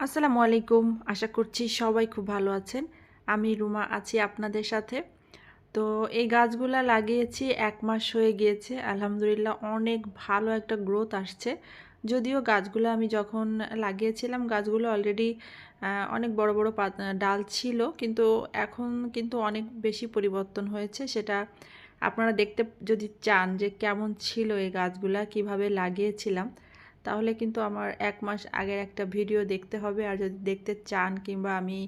আসসালামু আলাইকুম। আশা করছি সবাই খুব ভালো আছেন। আমি রুমা আছি আপনাদের সাথে। তো এই গাছগুলা লাগিয়েছি, এক মাস হয়ে গিয়েছে। আলহামদুলিল্লাহ অনেক ভালো একটা গ্রোথ আসছে। যদিও গাছগুলো আমি যখন লাগিয়েছিলাম, গাছগুলো অলরেডি অনেক বড় বড় ডাল ছিল। কিন্তু এখন কিন্তু অনেক বেশি পরিবর্তন হয়েছে। সেটা আপনারা দেখতে, যদি চান যে কেমন ছিল এই গাছগুলা, কীভাবে লাগিয়েছিলাম। তাহলে কিন্তু আমার এক মাস আগের একটা ভিডিও দেখতে হবে। আর যদি দেখতে চান কিংবা আমি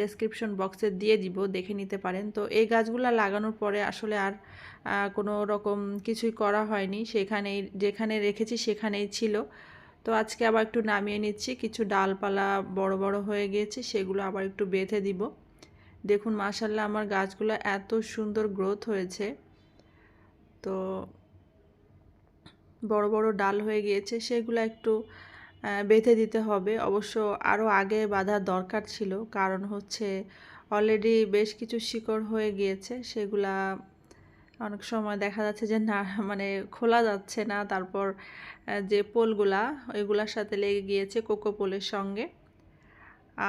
ডেসক্রিপশন বক্সে দিয়ে দিব, দেখে নিতে পারেন। তো এই গাছগুলো লাগানোর পরে আসলে আর কোনো রকম কিছুই করা হয়নি। সেখানেই, যেখানে রেখেছি সেখানেই ছিল। তো আজকে আবার একটু নামিয়ে নিচ্ছি। কিছু ডালপালা বড় বড় হয়ে গিয়েছে, সেগুলো আবার একটু বেঁধে দিব। দেখুন মাসাল্লাহ আমার গাছগুলো এত সুন্দর গ্রোথ হয়েছে। তো বড় বড় ডাল হয়ে গিয়েছে, সেগুলো একটু বেঁধে দিতে হবে। অবশ্য আরও আগে বাঁধার দরকার ছিল, কারণ হচ্ছে অলরেডি বেশ কিছু শিকড় হয়ে গিয়েছে, সেগুলা অনেক সময় দেখা যাচ্ছে যে না মানে খোলা যাচ্ছে না। তারপর যে পোলগুলা, ওইগুলার সাথে লেগে গিয়েছে কোকো পোলের সঙ্গে।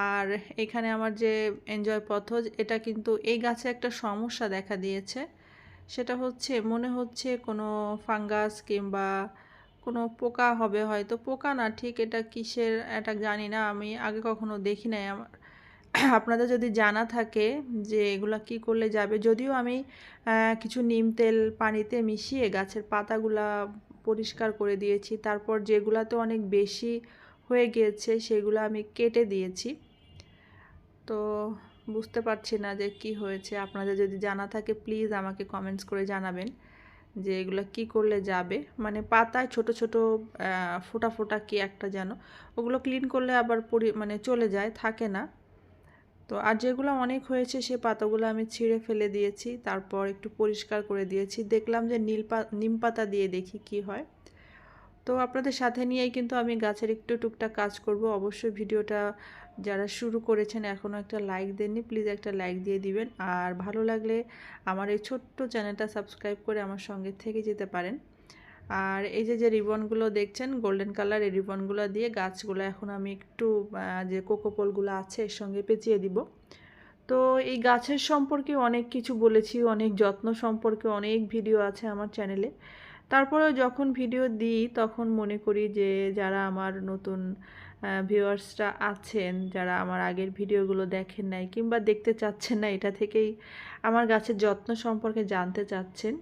আর এখানে আমার যে এনজয় পথজ এটা কিন্তু এই গাছে একটা সমস্যা দেখা দিয়েছে। সেটা হচ্ছে, মনে হচ্ছে কোনো ফাঙ্গাস কিংবা কোনো পোকা হবে হয়তো। পোকা না, ঠিক এটা কিসের এটা জানি না, আমি আগে কখনো দেখি নাই। আমার আপনাদের যদি জানা থাকে যে এগুলা কি করলে যাবে, যদিও আমি কিছু নিম তেল পানিতে মিশিয়ে গাছের পাতাগুলা পরিষ্কার করে দিয়েছি। তারপর যেগুলাতে অনেক বেশি হয়ে গিয়েছে, সেগুলো আমি কেটে দিয়েছি। তো বুঝতে পারছি না যে কি হয়েছে। আপনাদের যদি জানা থাকে প্লিজ আমাকে কমেন্টস করে জানাবেন যে এগুলো কি করলে যাবে। মানে পাতায় ছোট ছোট ফোটা ফোটা কি একটা যেন। ওগুলো ক্লিন করলে আবার পরি মানে চলে যায়, থাকে না। তো আর যেগুলো অনেক হয়েছে, সে পাতাগুলো আমি ছিঁড়ে ফেলে দিয়েছি, তারপর একটু পরিষ্কার করে দিয়েছি। দেখলাম যে নীল নিম পাতা দিয়ে দেখি কি হয়। তো আপনাদের সাথে নিয়েই কিন্তু আমি গাছের একটু টুকটাক কাজ করব। অবশ্যই ভিডিওটা যারা শুরু করেছেন এখনও একটা লাইক দেননি প্লিজ একটা লাইক দিয়ে দিবেন। আর ভালো লাগলে আমার এই ছোট্ট চ্যানেলটা সাবস্ক্রাইব করে আমার সঙ্গে থেকে যেতে পারেন। আর এই যে যে রিবনগুলো দেখছেন গোল্ডেন কালার এই রিবনগুলো দিয়ে গাছগুলো এখন আমি একটু যে কোকোপলগুলো আছে এর সঙ্গে পেঁচিয়ে দিব। তো এই গাছের সম্পর্কে অনেক কিছু বলেছি, অনেক যত্ন সম্পর্কে অনেক ভিডিও আছে আমার চ্যানেলে তারপরেও যখন ভিডিও দিই, তখন মনে করি যে, যারা আমার নতুন ভিউয়ার্সরা আছেন যারা আমার আগের ভিডিওগুলো দেখেন নাই কিংবা দেখতে চাচ্ছেন না, এটা থেকেই আমার গাছের যত্ন সম্পর্কে জানতে চাচ্ছেন।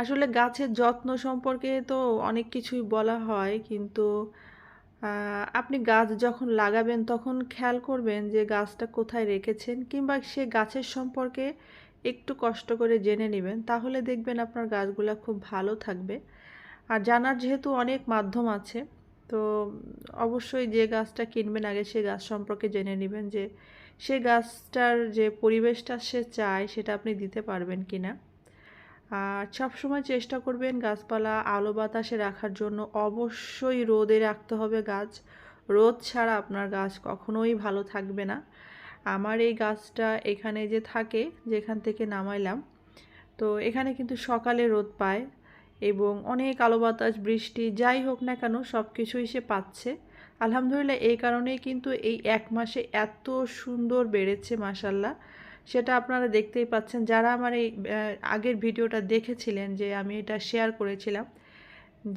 আসলে গাছের যত্ন সম্পর্কে তো অনেক কিছুই বলা হয়, কিন্তু আপনি গাছ যখন লাগাবেন তখন খেয়াল করবেন যে গাছটা কোথায় রেখেছেন কিংবা সে গাছের সম্পর্কে একটু কষ্ট করে জেনে নেবেন, তাহলে দেখবেন আপনার গাছগুলো খুব ভালো থাকবে। আর জানার যেহেতু অনেক মাধ্যম আছে তো অবশ্যই যে গাছটা কিনবেন আগে সে গাছ সম্পর্কে জেনে নেবেন যে সে গাছটার যে পরিবেশটা সে চায়, সেটা আপনি দিতে পারবেন কি না আর সবসময় চেষ্টা করবেন গাছপালা আলো বাতাসে রাখার জন্য। অবশ্যই রোদে রাখতে হবে গাছ। রোদ ছাড়া আপনার গাছ কখনোই ভালো থাকবে না। আমার এই গাছটা এখানে যে থাকে, যেখান থেকে নামাইলাম, তো এখানে কিন্তু সকালে রোদ পায়। এবং অনেক আলো বাতাস, বৃষ্টি, যাই হোক না কেন সব কিছুই সে পাচ্ছে। আলহামদুলিল্লাহ, এই কারণেই কিন্তু এই এক মাসে এত সুন্দর বেড়েছে মাসাল্লাহ সেটা আপনারা দেখতেই পাচ্ছেন। যারা আমার এই আগের ভিডিওটা দেখেছিলেন যে আমি এটা শেয়ার করেছিলাম,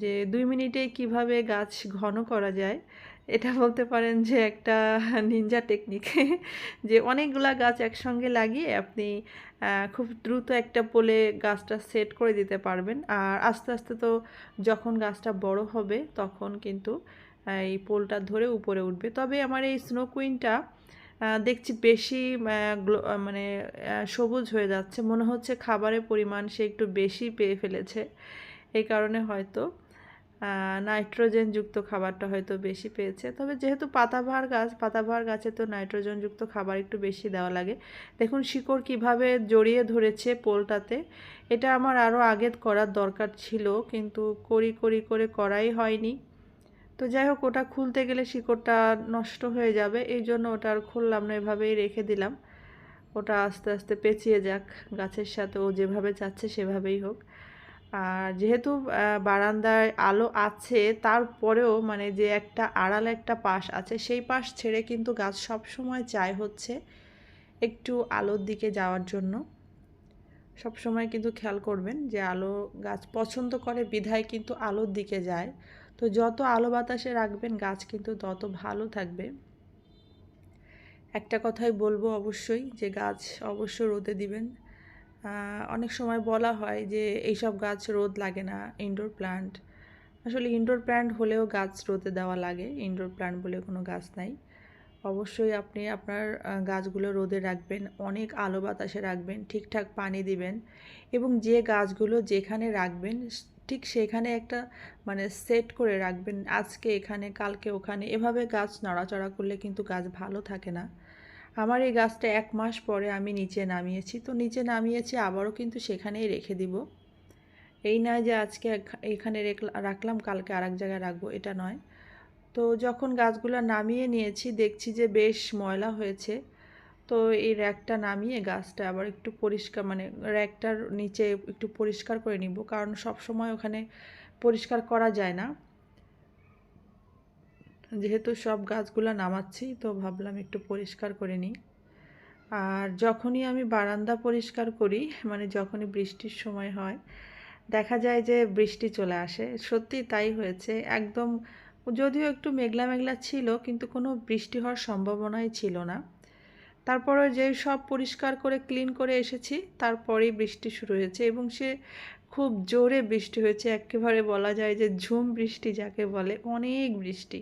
যে দুই মিনিটে কীভাবে গাছ ঘন করা যায় এটা বলতে পারেন যে একটা নিনজা টেকনিক যে অনেকগুলা গাছ একসঙ্গে লাগিয়ে আপনি খুব দ্রুত একটা পোলে গাছটা সেট করে দিতে পারবেন। আর আস্তে আস্তে তো যখন গাছটা বড় হবে তখন কিন্তু এই পোলটা ধরে উপরে উঠবে। তবে আমার এই স্নো কুইনটা দেখছি বেশি মানে সবুজ হয়ে যাচ্ছে। মনে হচ্ছে খাবারের পরিমাণ সে একটু বেশি পেয়ে ফেলেছে। এই কারণে হয়তো নাইট্রোজেনযুক্ত খাবারটা হয়তো বেশি পেয়েছে। তবে যেহেতু পাতাবাহার গাছ পাতাবাহার গাছে তো নাইট্রোজেনযুক্ত খাবার একটু বেশি দেওয়া লাগে। দেখুন, শিকড় কীভাবে জড়িয়ে ধরেছে পোলটাতে, এটা আমার আরও আগে করার দরকার ছিল, কিন্তু করি করি করে করাই হয়নি। তো যাই হোক, ওটা খুলতে গেলে শিকড়টা নষ্ট হয়ে যাবে, এই জন্য ওটা আর খুললাম না, এভাবেই রেখে দিলাম। ওটা আস্তে আস্তে পেঁচিয়ে যাক, গাছের সাথে ও যেভাবে চাচ্ছে সেভাবেই হোক। আর যেহেতু বারান্দায় আলো আছে, তারপরেও মানে যে একটা আড়াল একটা পাশ আছে, সেই পাশ ছেড়ে কিন্তু গাছ সব সময় চায় হচ্ছে একটু আলোর দিকে যাওয়ার জন্য। সব সময় কিন্তু খেয়াল করবেন যে আলো গাছ পছন্দ করে, বিধায় কিন্তু আলোর দিকে যায়। তো যত আলো বাতাসে রাখবেন, গাছ কিন্তু তত ভালো থাকবে। একটা কথাই বলব অবশ্যই যে গাছ অবশ্য রোদে দিবেন অনেক সময় বলা হয় যে এইসব গাছ রোদ লাগে না ইনডোর প্ল্যান্ট আসলে ইনডোর প্ল্যান্ট হলেও গাছ রোদে দেওয়া লাগে ইনডোর প্ল্যান্ট বলে কোনো গাছ নাই। অবশ্যই আপনি আপনার গাছগুলো রোদে রাখবেন, অনেক আলো বাতাসে রাখবেন, ঠিকঠাক পানি দিবেন এবং যে গাছগুলো যেখানে রাখবেন ঠিক সেখানে একটা মানে সেট করে রাখবেন, আজকে এখানে, কালকে ওখানে। এভাবে গাছ নড়াচড়া করলে কিন্তু গাছ ভালো থাকে না। আমার এই গাছটা এক মাস পরে আমি নিচে নামিয়েছি। তো নিচে নামিয়েছি, আবারও কিন্তু সেখানেই রেখে দিব। এই নয় যে আজকে এখ- এখানে রেখলা- রাখলাম, কালকে আরেক জায়গায় রাখব, এটা নয়। তো যখন গাছগুলো নামিয়ে নিয়েছি, দেখছি যে বেশ ময়লা হয়েছে। তো এই র্যাকটা নামিয়ে গাছটা আবার একটু পরিষ্কার মানে র্যাকটার নিচে একটু পরিষ্কার করে নিব। কারণ সব সময় ওখানে পরিষ্কার করা যায় না। যেহেতু সব গাছগুলো নামাচ্ছি, তো ভাবলাম একটু পরিষ্কার করে নিই। আর যখনই আমি বারান্দা পরিষ্কার করি মানে যখনই বৃষ্টির সময় হয়, দেখা যায় যে বৃষ্টি চলে আসে। সত্যি তাই হয়েছে। একদম যদিও একটু মেঘলা মেঘলা ছিল, কিন্তু কোনো বৃষ্টি হওয়ার সম্ভাবনাই ছিল না। তারপরে যে সব পরিষ্কার করে, ক্লিন করে এসেছি, তারপরেই বৃষ্টি শুরু হয়েছে এবং সে খুব জোরে বৃষ্টি হয়েছে। একেবারে বলা যায় যে ঝুম বৃষ্টি যাকে বলে, অনেক বৃষ্টি।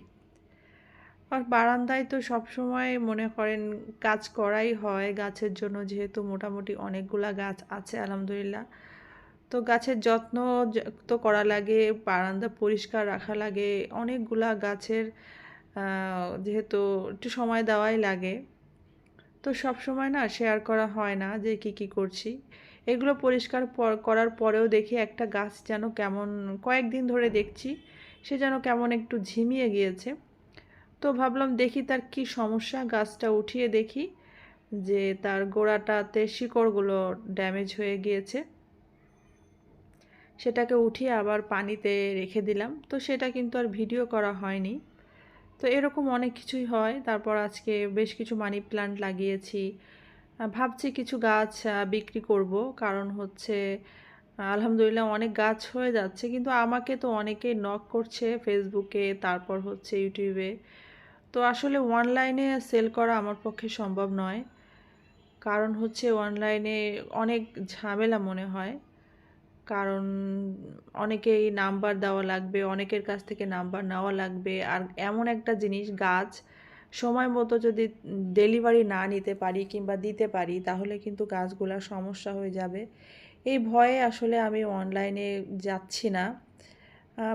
আর বারান্দায় তো সবসময় মনে করেন কাজ করাই হয় গাছের জন্য, যেহেতু মোটামুটি অনেকগুলা গাছ আছে, আলহামদুলিল্লাহ। তো গাছের যত্ন তো করা লাগে, বারান্দা পরিষ্কার রাখা লাগে, অনেকগুলা গাছের যেহেতু একটু সময় দেওয়াই লাগে। তো সব সময় না শেয়ার করা হয় না যে কি কি করছি। এগুলো পরিষ্কার করার পরেও দেখি একটা গাছ যেন কেমন, কয়েকদিন ধরে দেখছি, সে যেন কেমন একটু ঝিমিয়ে গিয়েছে। তো ভাবলাম দেখি তার কি সমস্যা। গাছটা উঠিয়ে দেখি যে তার গোড়াটাতে শিকড়গুলো ড্যামেজ হয়ে গিয়েছে। সেটাকে উঠিয়ে আবার পানিতে রেখে দিলাম। তো সেটা কিন্তু আর ভিডিও করা হয়নি। তো এরকম অনেক কিছুই হয়। তারপর আজকে বেশ কিছু মানি প্ল্যান্ট লাগিয়েছি। ভাবছি কিছু গাছ বিক্রি করব। কারণ হচ্ছে আলহামদুলিল্লাহ অনেক গাছ হয়ে যাচ্ছে। কিন্তু আমাকে তো অনেকেই নক করছে ফেসবুকে তারপর হচ্ছে ইউটিউবে তো আসলে অনলাইনে সেল করা আমার পক্ষে সম্ভব নয়। কারণ হচ্ছে অনলাইনে অনেক ঝামেলা মনে হয়। কারণ অনেকেই নাম্বার দেওয়া লাগবে, অনেকের কাছ থেকে নাম্বার নেওয়া লাগবে। আর এমন একটা জিনিস, গাছ, সময় মতো যদি ডেলিভারি না নিতে পারি কিংবা দিতে পারি, তাহলে কিন্তু গাছগুলোর সমস্যা হয়ে যাবে। এই ভয়ে আসলে আমি অনলাইনে যাচ্ছি না।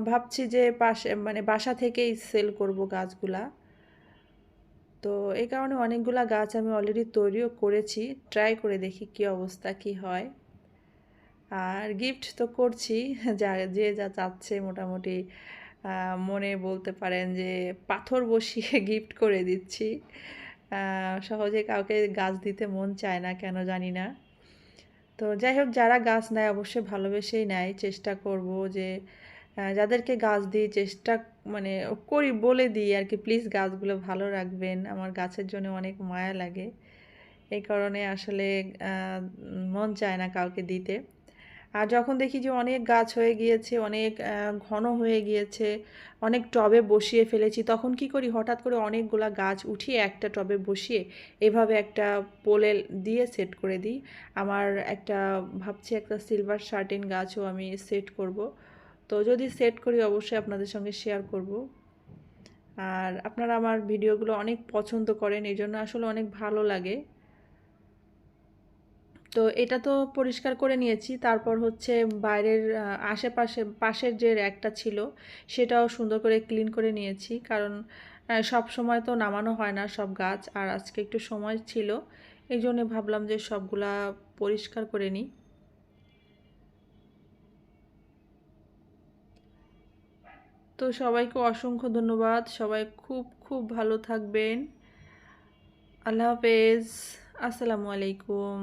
ভাবছি যে পাশে মানে বাসা থেকেই সেল করব গাছগুলা। তো এই কারণে অনেকগুলা গাছ আমি অলরেডি তৈরিও করেছি ট্রাই করে দেখি কি অবস্থা, কি হয়। আর গিফট তো করছি, যা, যে যা চাচ্ছে মোটামুটি মনে বলতে পারেন যে পাথর বসিয়ে গিফট করে দিচ্ছি। সহজে কাউকে গাছ দিতে মন চায় না, কেন জানি না। তো যাই হোক, যারা গাছ নেয় অবশ্যই ভালোবেসেই নেয়, চেষ্টা করব যে যাদেরকে গাছ দিই চেষ্টা মানে করি বলে দিই আর কি, প্লিজ গাছগুলো ভালো রাখবেন। আমার গাছের জন্য অনেক মায়া লাগে। এই কারণে আসলে মন চায় না কাউকে দিতে। আর যখন দেখি যে অনেক গাছ হয়ে গিয়েছে, অনেক ঘন হয়ে গিয়েছে, অনেক টবে বসিয়ে ফেলেছি, তখন কি করি? হঠাৎ করে অনেকগুলা গাছ উঠিয়ে একটা টবে বসিয়ে এভাবে একটা পোলে দিয়ে সেট করে দিই। আমার একটা, ভাবছি একটা সিলভার শার্টিন গাছও আমি সেট করব। তো যদি সেট করি, অবশ্যই আপনাদের সঙ্গে শেয়ার করব। আর আপনারা আমার ভিডিওগুলো অনেক পছন্দ করেন, এই জন্য আসলে অনেক ভালো লাগে। তো এটা তো পরিষ্কার করে নিয়েছি। তারপর হচ্ছে বাইরের আশেপাশে পাশের যে র্যাকটা ছিল, সেটাও সুন্দর করে ক্লিন করে নিয়েছি। কারণ সব সময় তো নামানো হয় না সব গাছ, আর আজকে একটু সময় ছিল, এই জন্য ভাবলাম যে সবগুলা পরিষ্কার করে নিই। তো সবাইকে অসংখ্য ধন্যবাদ। সবাই খুব খুব ভালো থাকবেন। আল্লাহ হাফেজ। আসসালামু আলাইকুম।